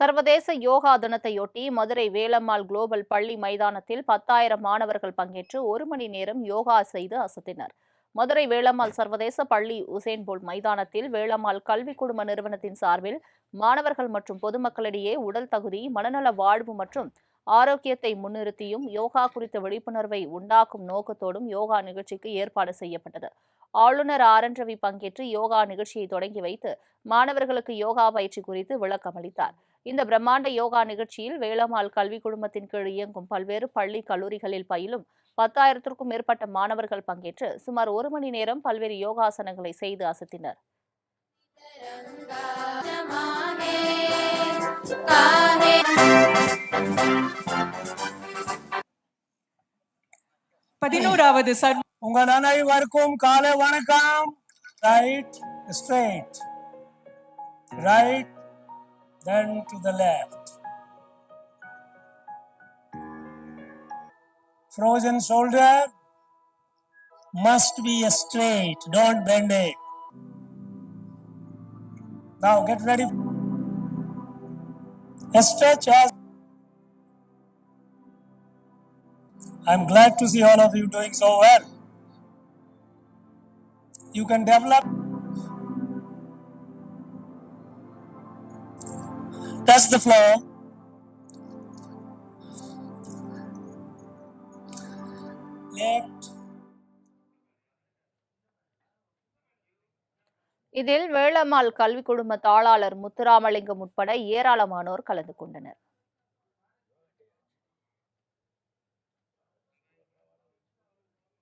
சர்வதேச யோகா தினத்தையொட்டி மதுரை வேலம்மாள் குளோபல் பள்ளி மைதானத்தில் பத்தாயிரம் மாணவர்கள் பங்கேற்று ஒரு மணி நேரம் யோகா செய்து அசத்தினர். மதுரை வேலம்மாள் சர்வதேச பள்ளி உசேன் போல் மைதானத்தில் வேலம்மாள் கல்வி குழும நிறுவனத்தின் சார்பில் மாணவர்கள் மற்றும் பொதுமக்களிடையே உடல் தகுதி மனநல வாழ்வு மற்றும் ஆரோக்கியத்தை முன்னிறுத்தியும் யோகா குறித்த விழிப்புணர்வை உண்டாக்கும் நோக்கத்தோடும் யோகா நிகழ்ச்சிக்கு ஏற்பாடு செய்யப்பட்டது. ஆளுநர் ஆர் என் ரவி பங்கேற்று யோகா நிகழ்ச்சியை தொடங்கி வைத்து மாணவர்களுக்கு யோகா பயிற்சி குறித்து விளக்கம் அளித்தார். இந்த பிரம்மாண்ட யோகா நிகழ்ச்சியில் வேளம்மாள் கல்வி குழுமத்தின் கீழ் இயங்கும் பல்வேறு பள்ளி கல்லூரிகளில் பயிலும் பத்தாயிரத்திற்கும் மேற்பட்ட மாணவர்கள் பங்கேற்று சுமார் ஒரு மணி நேரம் பல்வேறு யோகாசனங்களை செய்து அசத்தினர். பதினோராவது சட் உங்கள் அனைவருக்கும் காலை வணக்கம் right straight right then to the left frozen shoulder must be straight don't bend it now get ready stretch as I'm glad to see all of you doing so well. You can develop. Touch the floor. Left. இதில் வேளம்மாள் கல்வி குழும தாளாளர் முத்துராமலிங்கம் உட்பட ஏராளமானோர் கலந்து கொண்டனர்